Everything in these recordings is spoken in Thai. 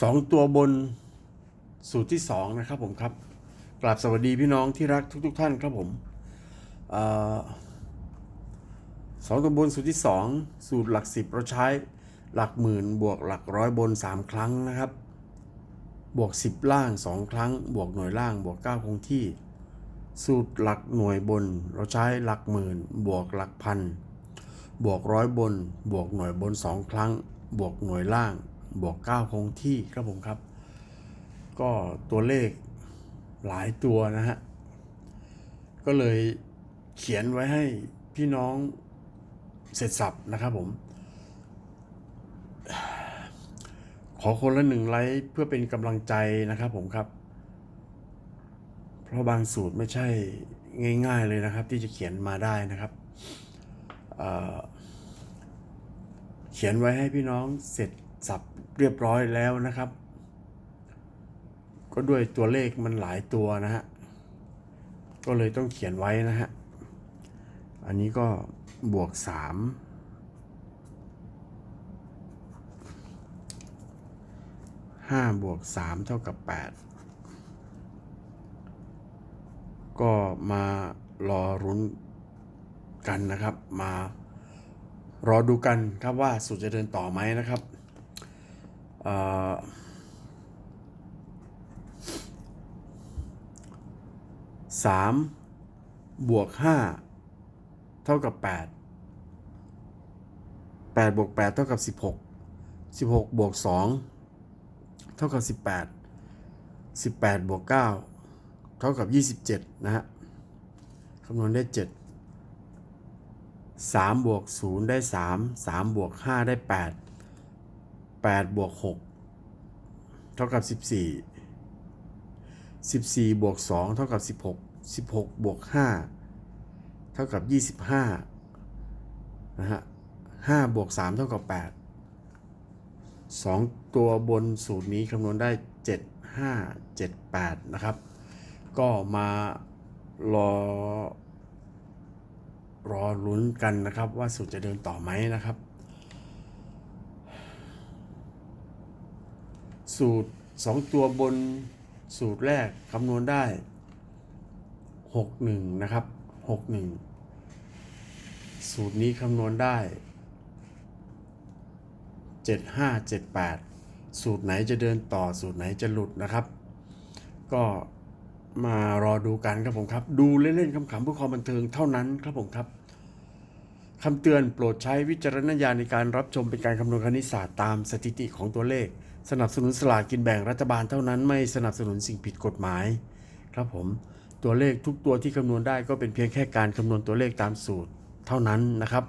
สองตัวบนสูตรที่สองนะครับผมครับกราบสวัสดีพี่น้องที่รักทุกๆท่านครับผมอสองตัวบนสูตรที่สองสูตรหลักสิบเราใช้หลักหมื่นบวกหลักร้อยบนสามครั้งนะครับ บวกสิบล่างสองครั้ง บวกหน่วยล่างบวกเก้าคงที่ สูตรหลักหน่วยบน เราใช้หลักหมื่นบวกหลักพันบวกร้อยบน บวกหน่วยบนสองครั้ง บวกหน่วยล่าง บวกเก้าคงที่ครับผมครับ ก็ตัวเลขหลายตัวนะฮะ ก็เลยเขียนไว้ให้พี่น้องเสร็จสับนะครับผม ขอคนละหนึ่งไลค์เพื่อเป็นกำลังใจนะครับผมครับ เพราะบางสูตรไม่ใช่ง่าย ๆเลยนะครับ ที่จะเขียนมาได้นะครับเเขียนไว้ให้พี่น้องเสร็จ สับเรียบร้อยแล้วนะครับ ก็ด้วยตัวเลขมันหลายตัวนะฮะ ก็เลยต้องเขียนไว้นะฮะ อันนี้ก็บวกสามห้าบวกสามเท่ากับแปดก็มารอรุ้นกันนะครับ มารอดูกันครับว่าสุดจะเดินต่อไหมนะครับ สามบวกห้าเท่ากับแปดแปดบวกแปดเท่ากับสิบหกสิบหกบวกสองเท่ากับสิบแปดสิบแปดบวกเก้าเท่ากับยี่สิบเจ็ดนะฮะคำนวณได้เจ็ดสามบวกศูนย์ได้สามสามบวกห้าได้แปด แปดบวกหกเท่ากับสิบสี่14บวก2เท่ากับ 16 16บวก5เท่ากับ 25นะฮะ5บวก3เท่ากับ 8 2 ตัวบนสูตรนี้คำนวณได้ 7 5 7 8 นะครับ ก็มารอรอลุ้นกันนะครับว่าสูตรจะเดินต่อไหมนะครับ สูตร 2 ตัวบนสูตรแรกคำนวณได้ 61 นะครับ 61 สูตรนี้คำนวณได้ 75 78 สูตรไหนจะเดินต่อสูตรไหนจะหลุดนะครับ ก็มารอดูกันครับผมครับ ดูเล่นๆขำๆเพื่อความบันเทิงเท่านั้นครับผมครับคำเตือนโปรดใช้วิจารณญาณในการรับชมเป็นการคำนวณคณิตศาสตร์ตามสถิติของตัวเลข สนับสนุนสลากกินแบ่งรัฐบาลเท่านั้นไม่สนับสนุนสิ่งผิดกฎหมาย ครับผม ตัวเลขทุกตัวที่คำนวณได้ก็เป็นเพียงแค่การคำนวณตัวเลขตามสูตรเท่านั้นนะครับ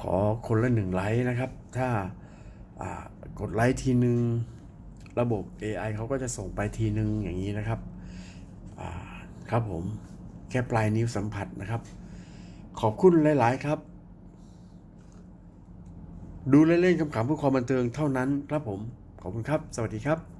ขอคนละหนึ่งไลค์นะครับ ถ้ากดไลค์ทีหนึ่งระบบ AI เขาก็จะส่งไปทีหนึ่งอย่างนี้นะครับ ครับผม แค่ปลายนิ้วสัมผัสนะครับ ขอบคุณหลาย ๆ ครับ ดูเล่นๆขำเพื่อความบันเทิงเท่านั้นครับผม ขอบคุณครับ สวัสดีครับ